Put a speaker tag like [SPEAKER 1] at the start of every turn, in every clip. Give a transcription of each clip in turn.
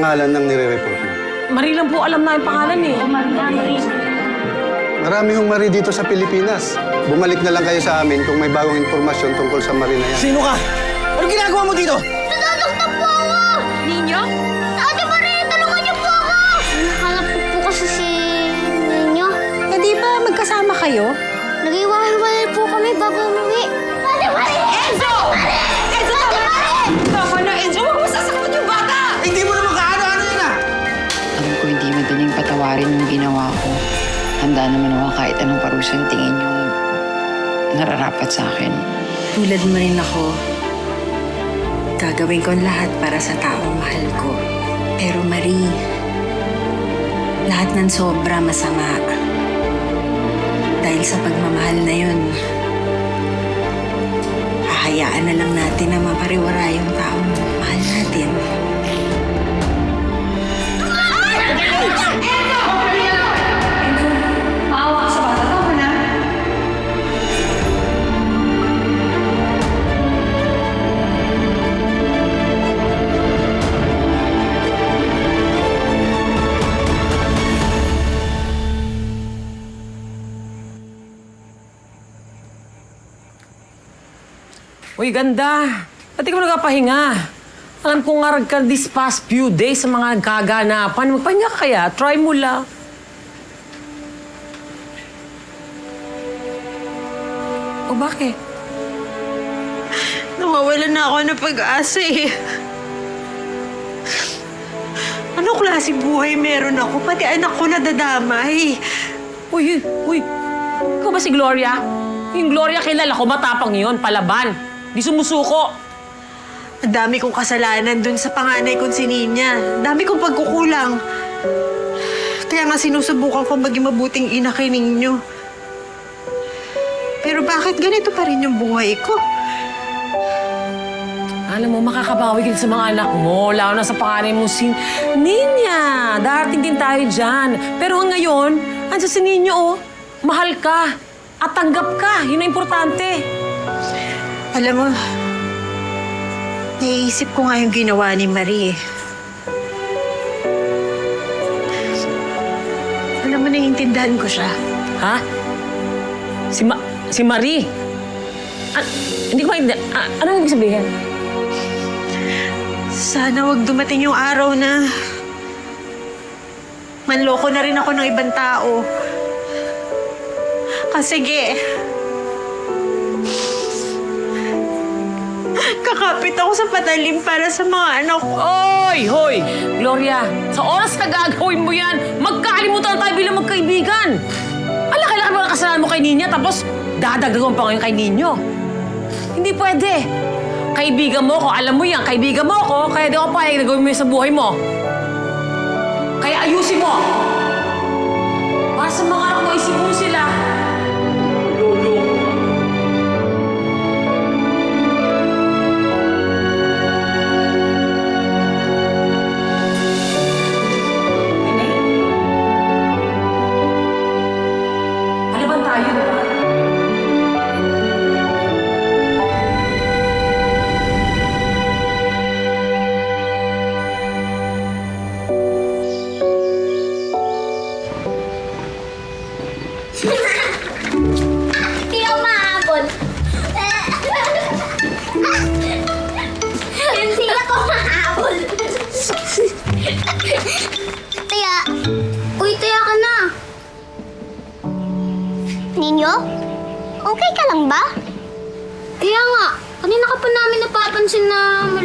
[SPEAKER 1] pangalan ng nire-report mo?
[SPEAKER 2] Marie lang po alam na yung pangalan eh.
[SPEAKER 1] Marami hong Marie dito sa Pilipinas. Bumalik na lang kayo sa amin kung may bagong impormasyon tungkol sa Marie na yan.
[SPEAKER 3] Sino ka? Ano ginagawa mo dito?
[SPEAKER 4] Nadadagdag po ako!
[SPEAKER 2] Ninyo?
[SPEAKER 4] Ate Maria, tulungan niyo po ako! Nakalap po po kasi si Ninyo.
[SPEAKER 5] Eh di ba magkasama kayo?
[SPEAKER 4] Nag-iwahiwalay po kami bago umuwi. Ate Maria! Enzo! Enzo, Ate Maria!
[SPEAKER 5] Tama na, Enzo. Huwag
[SPEAKER 6] patawarin yung ginawa ko. Handa naman ako kahit anong parusang tingin yung nararapat sa akin.
[SPEAKER 5] Tulad mo rin ako. Gagawin ko lahat para sa taong mahal ko. Pero Marie, lahat ng sobra masama. Dahil sa pagmamahal na yun, hahayaan na lang natin na mapariwara yung taong mahal natin.
[SPEAKER 2] Uy, ganda. Ba't di ka mo nagpapahinga? Alam ko nga ka this past few days sa mga nagkaganapan. Magpahinga ka kaya. Try mo lang. O bakit?
[SPEAKER 7] Nawawalan na ako ng pag-asa eh. Ano klase buhay meron ako? Pati anak ko nadadamay.
[SPEAKER 2] Uy, uy. Ikaw ba si Gloria? Yung Gloria kilala ko, matapang yun, palaban. Di sumusuko.
[SPEAKER 7] Ang dami kong kasalanan dun sa panganay kong si Ninya. Ang dami kong pagkukulang. Kaya nga sinusubukan ko maging mabuting ina kay ninyo. Pero bakit ganito pa rin yung buhay ko?
[SPEAKER 2] Alam mo, makakabawi ka din sa mga anak mo, lalo na sa panganay mo si Ninya. Darating din tayo dyan. Pero ngayon, ansa si Ninyo, oh. Mahal ka. At tanggap ka. Yun ang importante.
[SPEAKER 7] Alam mo, naiisip ko nga yung ginawa ni Marie. Alam mo, naiintindihan ko siya.
[SPEAKER 2] Ha? Si Ma... Si Marie. An hindi ko maintindihan. Ah, anong ibig sabihin?
[SPEAKER 7] Sana wag dumating yung araw na manloko na rin ako ng ibang tao. Kasi, ge, kakapit ako sa patalim para sa mga anak ko.
[SPEAKER 2] Oy! Hoy! Gloria, sa oras na gagawin mo yan, magkakalimutan tayo bilang magkaibigan. Ala, kailangan ba kasalanan mo kay Ninya tapos dadagdagan pa ngayon kay Ninyo? Hindi pwede. Kaibigan mo ko, alam mo yan, kaibigan mo ko, kaya di ako payag na gawin mo yun sa buhay mo. Kaya ayusin mo. Para sa mga anak mo, isip mo sila.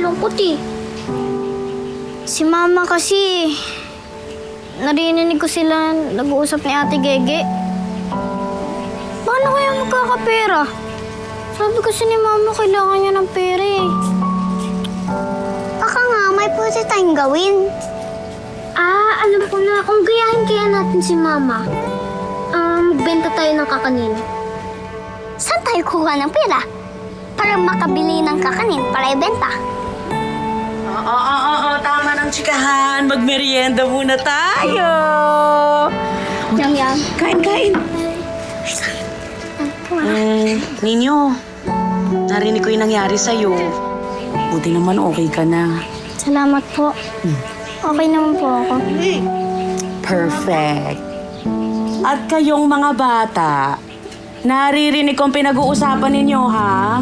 [SPEAKER 4] Malungkot eh. Si Mama kasi, narinig ko sila nag-uusap ni Ate Gege. Paano kaya magkakapera? Sabi kasi ni Mama kailangan niya ng pera eh. Baka nga, may pwede tayong gawin. Ah, alam ko na. Kung gayahin kaya natin si Mama, um, magbenta tayo ng kakanin. Saan tayo kuha ng pera? Para makabili ng kakanin para ibenta.
[SPEAKER 5] Oo, oo, oo. Tama ng chikahan. Magmerienda muna tayo.
[SPEAKER 4] Yum, yum.
[SPEAKER 5] Kain, kain. Eh, Ninyo, narinig ko yung nangyari sa'yo. Buti naman okay ka na.
[SPEAKER 8] Salamat po. Okay naman po ako.
[SPEAKER 9] Perfect. At kayong mga bata, naririnig kong pinag-uusapan ninyo, ha?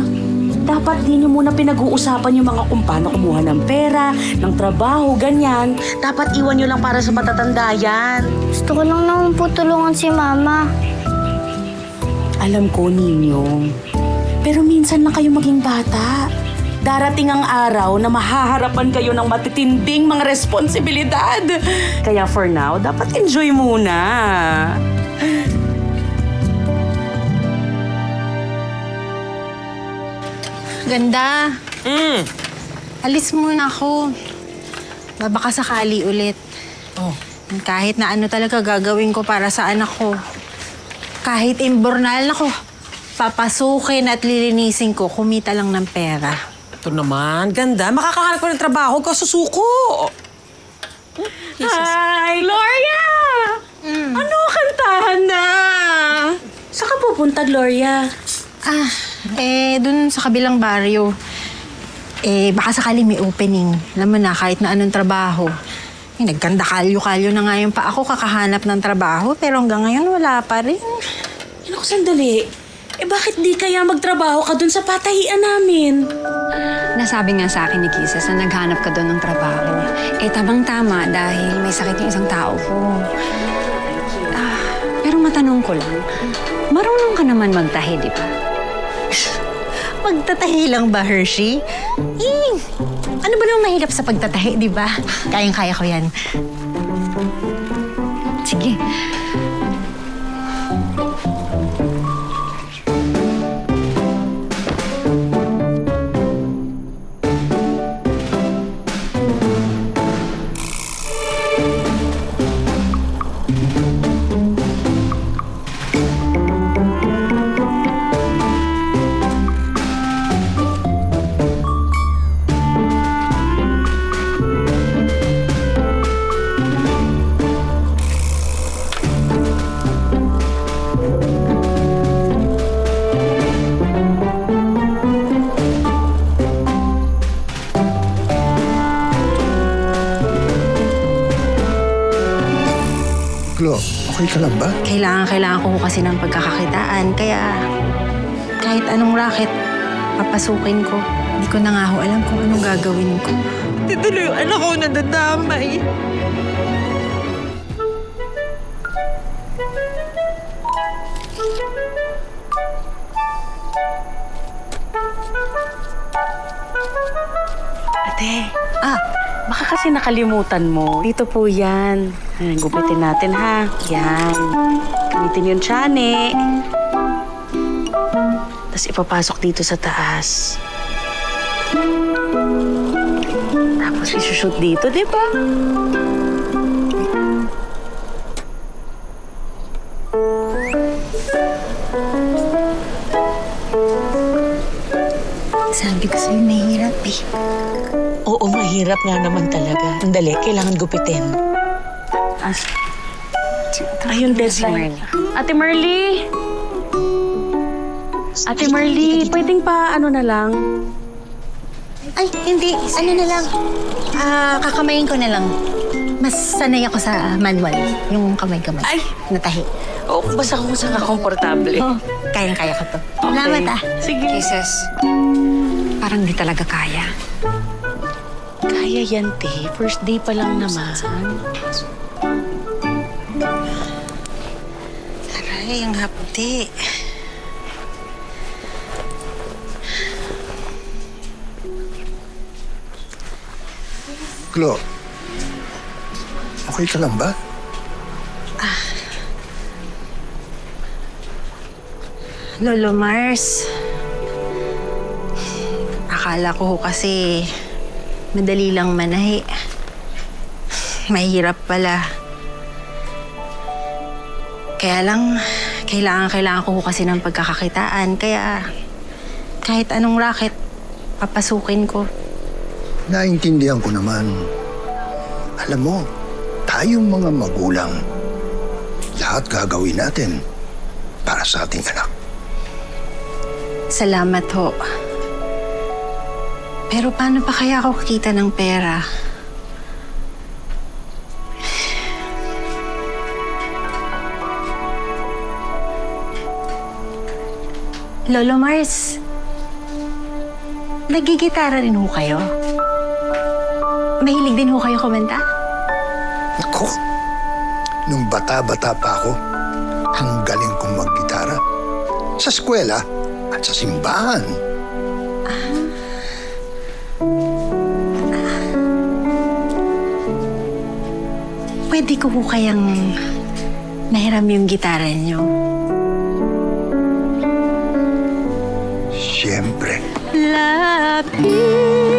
[SPEAKER 9] Dapat di nyo muna pinag-uusapan yung mga kung paano kumuha ng pera, ng trabaho, ganyan. Dapat iwan nyo lang para sa matatanda yan.
[SPEAKER 8] Gusto ko lang naman po tulungan si Mama.
[SPEAKER 9] Alam ko, ninyo. Pero minsan lang kayo maging bata. Darating ang araw na mahaharapan kayo ng matitinding mga responsibilidad. Kaya for now, dapat enjoy muna.
[SPEAKER 5] Ganda.
[SPEAKER 2] Mm.
[SPEAKER 5] Alis muna ako. Baka sakali ulit.
[SPEAKER 2] Oh.
[SPEAKER 5] Kahit na ano talaga gagawin ko para sa anak ko. Kahit imbornal ako, papasukin at lilinisin ko, kumita lang ng pera.
[SPEAKER 2] Ito naman, ganda. Makakahanap ko ng trabaho, kasusuko.
[SPEAKER 9] Hi, Gloria! Ano, kantahan na? Saan ka pupunta, Gloria?
[SPEAKER 5] Ah, eh, dun sa kabilang baryo. Eh, baka sakali may opening. Alam mo na, kahit na anong trabaho. Eh, nagkanda kalyo-kalyo na nga yung pa ako kakahanap ng trabaho, pero hanggang ngayon wala pa rin.
[SPEAKER 9] Ano ko sandali? Eh bakit di kaya magtrabaho ka dun sa patahian namin?
[SPEAKER 10] Nasabi nga sa akin ni Kisses na naghanap ka doon ng trabaho. Eh, tamang-tama dahil may sakit yung isang tao ko. Ah, pero matanong ko lang, marunong ka naman magtahi, di ba?
[SPEAKER 5] Magtatahi lang ba, Hershey? Eh, ano ba naman mahirap sa pagtatahi, di ba? Kayang-kaya ko yan.
[SPEAKER 10] Sige.
[SPEAKER 1] Okay ka lang ba?
[SPEAKER 5] Kailangan, kailangan ko kasi ng pagkakakitaan. Kaya kahit anong racket, papasukin ko. Hindi ko na nga ho alam kung anong gagawin ko. Tituloy yung anak ko nadadamay.
[SPEAKER 9] Kasi nakalimutan mo. Dito po yan. Ayan, gupitin natin ha. Yan. Gamitin yung tsane. Tapos ipapasok dito sa taas. Tapos isushoot dito, di ba?
[SPEAKER 5] Sabi ko sa'yo, mahirap eh.
[SPEAKER 11] Mahirap nga naman talaga. Andali, kailangan gupitin.
[SPEAKER 9] As Ayun, deadline. Ate Merly! Ate Merly, pwedeng pa ano na lang?
[SPEAKER 5] Ay, hindi. Ano na lang. Ah, kakamayin ko na lang. Mas sanay ako sa manual. Yung kamay-kamay.
[SPEAKER 9] Ay!
[SPEAKER 5] Natahi.
[SPEAKER 9] Oo, basta kung saan ka komportable.
[SPEAKER 5] Oh, kayang-kaya ko to. Salamat ah.
[SPEAKER 9] Sige.
[SPEAKER 10] Kisses, parang di talaga kaya.
[SPEAKER 9] Yan, te. First day pa lang naman.
[SPEAKER 5] Aray, ang hapdi.
[SPEAKER 1] Glo, okay ka lang ba?
[SPEAKER 5] Lolo Mars. Akala ko kasi madali lang manahi. Mahirap pala. Kaya lang, kailangan, kailangan ko kasi ng pagkakakitaan. Kaya kahit anong racket, papasukin ko.
[SPEAKER 12] Naintindihan ko naman. Alam mo, tayong mga magulang, lahat gagawin natin para sa ating anak.
[SPEAKER 5] Salamat ho. Pero paano pa kaya ako kikita ng pera? Lolo Mars, nagigitara rin ho kayo? Mahilig din ho kayo kumanta?
[SPEAKER 12] Ako, nung bata-bata pa ako, ang galing kong maggitara. Sa eskwela at sa simbahan.
[SPEAKER 5] Pwede ko ho kayang mahiram yung gitara niyo.
[SPEAKER 12] Siyempre.
[SPEAKER 5] Lapit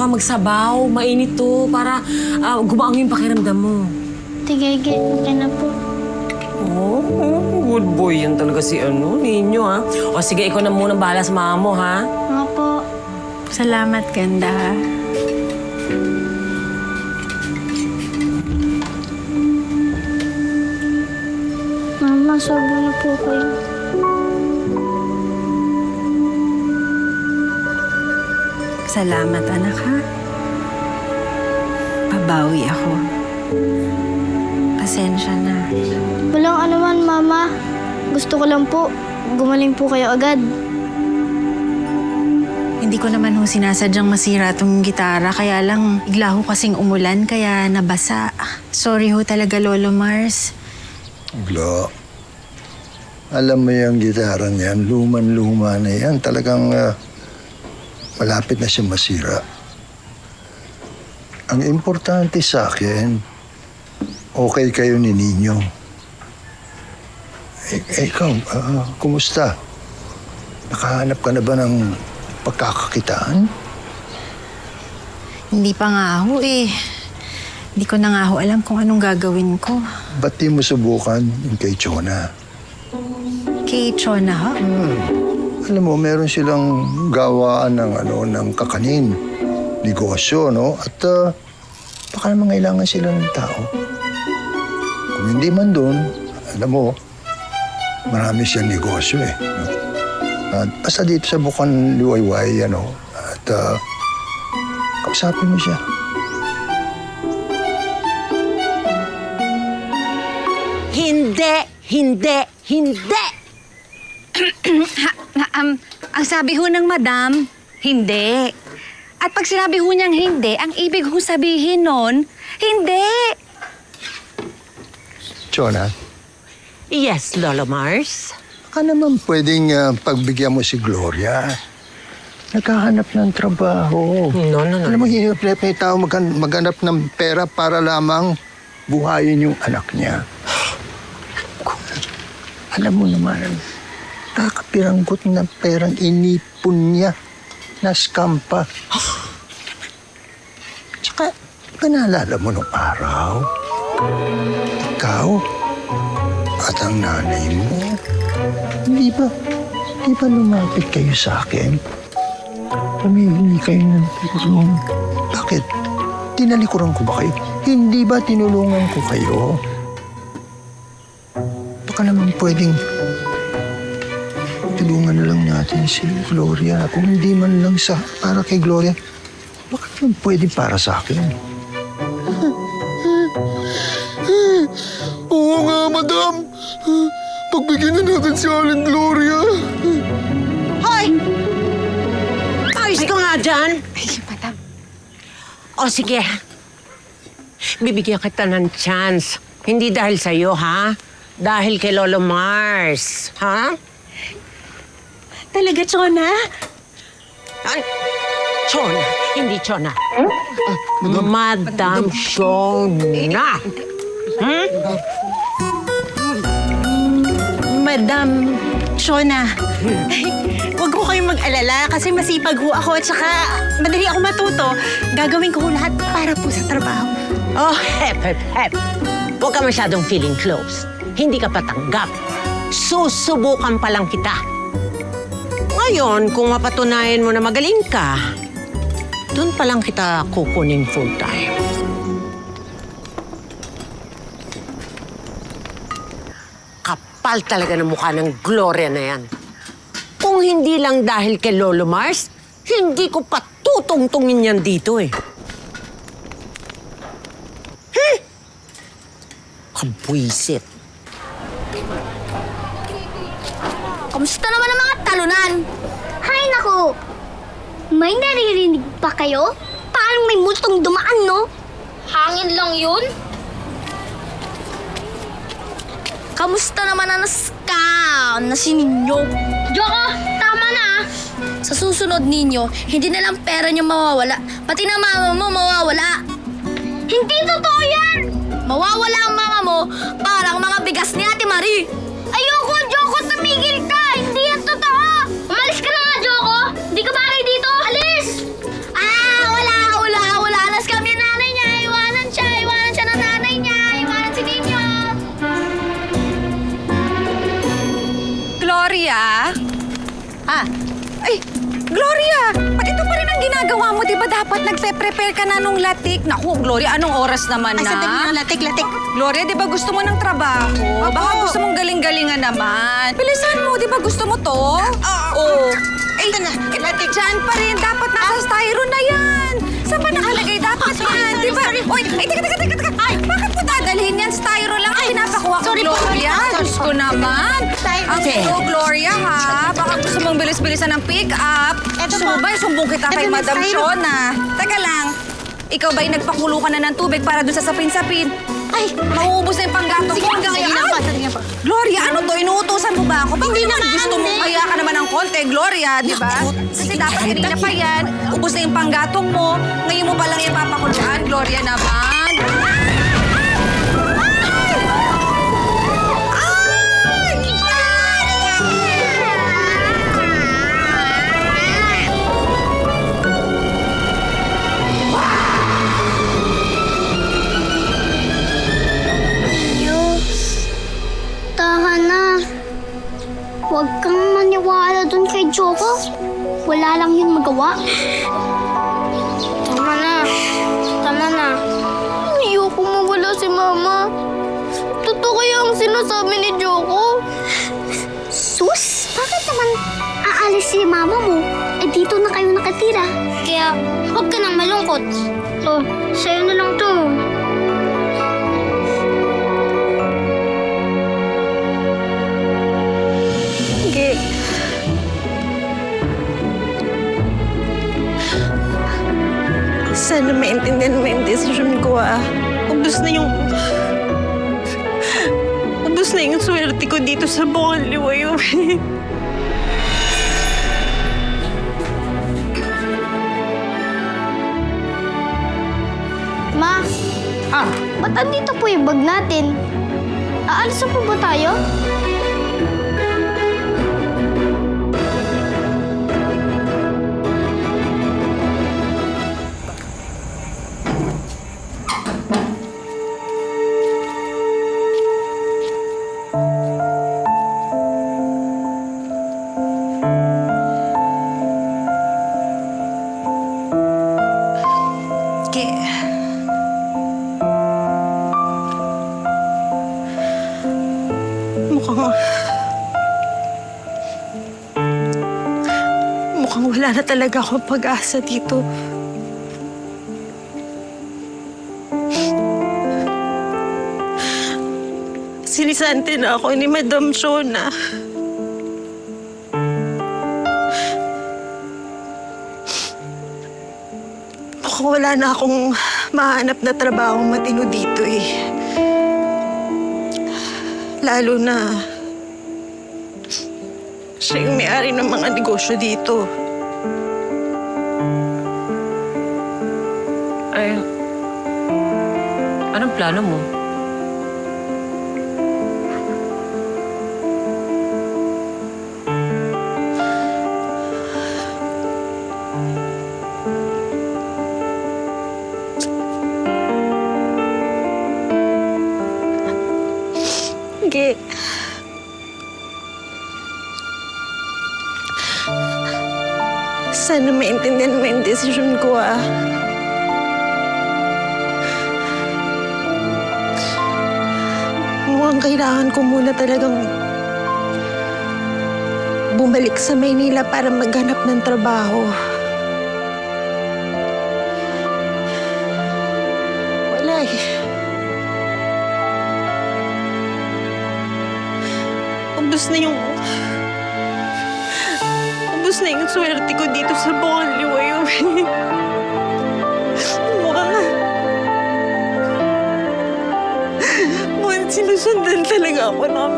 [SPEAKER 5] ka,
[SPEAKER 2] mag, ka magsabaw, mainit to, para ah, gumaang yung pakiramdam mo.
[SPEAKER 8] Tigay-gay, okay na po.
[SPEAKER 2] Oh, good boy yan talaga si ano, ninyo ha. O sige, ikaw na muna bahala sa mama mo ha.
[SPEAKER 8] Nga po.
[SPEAKER 5] Salamat, ganda.
[SPEAKER 8] Mama, sobo na po kayo.
[SPEAKER 5] Salamat, anak, ha? Pabawi ako. Pasensya na.
[SPEAKER 8] Walang anuman, Mama. Gusto ko lang po, gumaling po kayo agad.
[SPEAKER 5] Hindi ko naman ho sinasadyang masira tong gitara, kaya lang bigla ho kasing umulan, kaya nabasa. Sorry ho talaga, Lolo Mars.
[SPEAKER 12] Glo, alam mo yung gitara niyan, luman-luma na yan. Talagang ah, malapit na siya masira. Ang importante sa akin, okay kayo ni Ninyo. Eh, eh, ikaw, ah, kumusta? Nakahanap ka na ba ng pagkakakitaan?
[SPEAKER 5] Hindi pa nga ho eh. Hindi ko na nga ho alam kung anong gagawin ko.
[SPEAKER 12] Ba't di mo subukan yung kay Chona?
[SPEAKER 5] Kay Chona ho?
[SPEAKER 12] Alam mo, meron silang gawaan ng ano ng kakanin, negosyo, no? At ah, baka naman kailangan sila ng tao. Kung hindi man doon, alam mo, marami siyang negosyo eh. No? At basta dito sa Bukan Liwayway, ano, at uh, kausapin mo siya.
[SPEAKER 10] Hindi, hindi, hindi! um, ang sabi ho ng madam, hindi. At pag sinabi ho niyang hindi, ang ibig ho sabihin nun, hindi.
[SPEAKER 12] Chona,
[SPEAKER 11] Yes, Lolo Mars.
[SPEAKER 12] baka naman pwedeng ah, pagbigyan mo si Gloria. Naghahanap ng trabaho.
[SPEAKER 11] No, no, no.
[SPEAKER 12] Alam mo, hirap na yung tao maghan- maghanap ng pera para lamang buhayin yung anak niya. Alam mo naman, kakapiranggot ng perang inipon niya na scam pa. Tsaka, ka naalala mo nung araw? Ikaw at ang nanay mo, hindi ba, hindi ba lumapit kayo sa akin? Humihingi kayo ng tulong. Bakit? Tinalikuran ko ba kayo? Hindi ba tinulungan ko kayo? Baka naman pwedeng tulungan na lang natin si Gloria. Kung hindi man lang sa para kay Gloria, baka naman pwedeng para sa akin. Oo nga, madam. Pagbigyan na natin si Aling Gloria.
[SPEAKER 11] Ayos ka nga dyan. O sige. Bibigyan kita ng chance. Hindi dahil sa'yo, ha? Dahil kay Lolo Mars. Ha?
[SPEAKER 5] Talaga, Chona?
[SPEAKER 11] Ay, Chona. Hindi Chona. Madam Shona.
[SPEAKER 5] Madam Chona. Huwag ko kayong mag-alala kasi masipag ho ako at saka madali ako matuto. Gagawin ko ho lahat para po sa trabaho.
[SPEAKER 11] Oh, hep, hep, hep. Huwag ka masyadong feeling close. Hindi ka patanggap. Susubukan pa lang kita. Ngayon, kung mapatunayan mo na magaling ka, doon pa lang kita kukunin full time. Kapal talaga ng mukha ng Gloria na yan. Kung hindi lang dahil kay Lolo Mars, hindi ko pa tutungtungin yan dito eh. Kabwisit.
[SPEAKER 8] Kamusta naman ang mga talunan? May naririnig ba kayo? Parang may multong dumaan, no? Hangin lang yun? Kamusta naman ang scam na si Ninyo? Joko, tama na. Sa susunod ninyo, hindi na lang pera niyo mawawala, pati na mama mo mawawala. Hindi totoo yan! Mawawala ang mama mo parang mga bigas ni Ate Marie.
[SPEAKER 10] Nagpe-prepare ka na nung latik? Naku, Gloria, anong oras naman na?
[SPEAKER 5] Ay, sandali lang, latik, latik.
[SPEAKER 10] Gloria, di ba gusto mo ng trabaho? Baka gusto mong galing-galingan naman. Bilisan mo, di ba gusto mo to? Oo. Eh, eh, latik. Diyan pa rin. Dapat nasa styro na yan. Saan ba nakalagay? Dapat yan. Di ba? Uy, ay, teka, teka, teka, teka. Ay, bakit mo dadalhin yan? Styro lang ang pinapakuha ko,
[SPEAKER 5] sorry po,
[SPEAKER 10] Gloria.
[SPEAKER 5] sorry po.
[SPEAKER 10] Diyos ko naman.
[SPEAKER 5] Okay.
[SPEAKER 10] Ako, Gloria, ha? Baka gusto mong bilis-bilisan ng pick-up.
[SPEAKER 5] Eto
[SPEAKER 10] Gusto ba sumbong kita kay
[SPEAKER 5] Eto na,
[SPEAKER 10] Madam
[SPEAKER 5] styro.
[SPEAKER 10] Shona? Teka lang. Ikaw ba'y nagpakulo ka na ng tubig para dun sa sapin-sapin? Ay, mauubos na yung panggatong
[SPEAKER 5] Sige
[SPEAKER 10] ko hanggang
[SPEAKER 5] sige
[SPEAKER 10] ngayon.
[SPEAKER 5] po,
[SPEAKER 10] Ay!
[SPEAKER 5] sige po.
[SPEAKER 10] Gloria, ano to? Inuutosan mo ba ako? Bakit
[SPEAKER 5] Hindi
[SPEAKER 10] naman gusto mo kaya ka naman ng konti, Gloria, di ba? Kasi dapat kanina pa yan. Ubus na yung panggatong mo. Ngayon mo pa lang yung papakuluan, Gloria naman.
[SPEAKER 8] Kay Joko. Wala lang yun magawa. Tama na. Tama na. Ayoko mawala si Mama. Totoo kaya ang sinasabi ni Joko? Sus, bakit naman aalis si Mama mo? Eh dito na kayo nakatira. Kaya huwag ka nang malungkot. Oh, sa'yo na lang to.
[SPEAKER 5] Sana maintindihan mo yung desisyon ko ah. Ubus na yung
[SPEAKER 7] ko dito sa bukang liwayo.
[SPEAKER 8] Ma,
[SPEAKER 2] Ah,
[SPEAKER 8] ba't andito po yung bag natin? Aalis na po ba tayo?
[SPEAKER 7] Talaga akong pag-asa dito. Sinisante na ako ni Madam Shona. Mukhang wala na akong mahanap na trabaho matino dito eh. Lalo na siya yung may-ari ng mga negosyo dito.
[SPEAKER 2] Plano mo?
[SPEAKER 7] Sige. Sana maintindihan mo yung desisyon ko ah. Mukhang kailangan ko muna talagang bumalik sa Maynila para maghanap ng trabaho.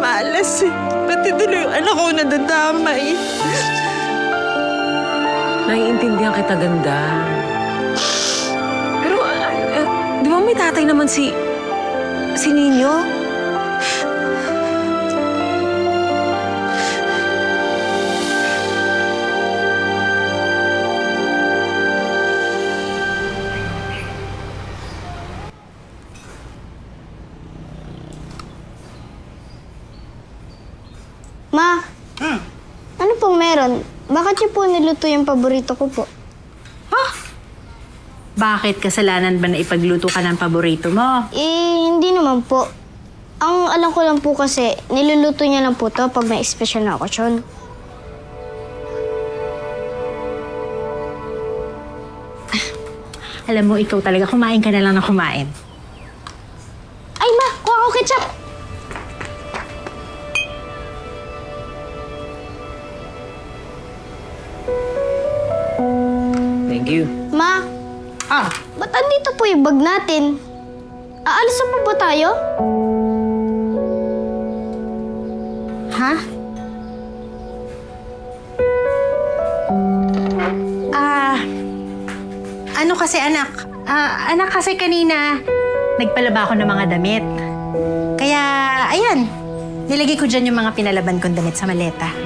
[SPEAKER 7] Malas eh. Pati tuloy yung anak ko nadadamay.
[SPEAKER 2] Naiintindihan kita ganda. Pero, ah, ah, di ba may tatay naman si... si Ninyo?
[SPEAKER 8] Niluto yung paborito ko po?
[SPEAKER 7] Bakit kasalanan ba na ipagluto ka ng paborito mo?
[SPEAKER 8] Eh, hindi naman po. Ang alam ko lang po kasi, niluluto niya lang po to pag may special na okasyon.
[SPEAKER 7] Alam mo, ikaw talaga, kumain ka na lang na kumain.
[SPEAKER 2] Ah,
[SPEAKER 8] ba't andito po yung bag natin? Aalis na ba tayo?
[SPEAKER 7] Ha? Ah, ano kasi anak? Ah, anak kasi kanina, nagpalaba ako ng mga damit. Kaya, ayan, nilagay ko dyan yung mga pinalaban kong damit sa maleta.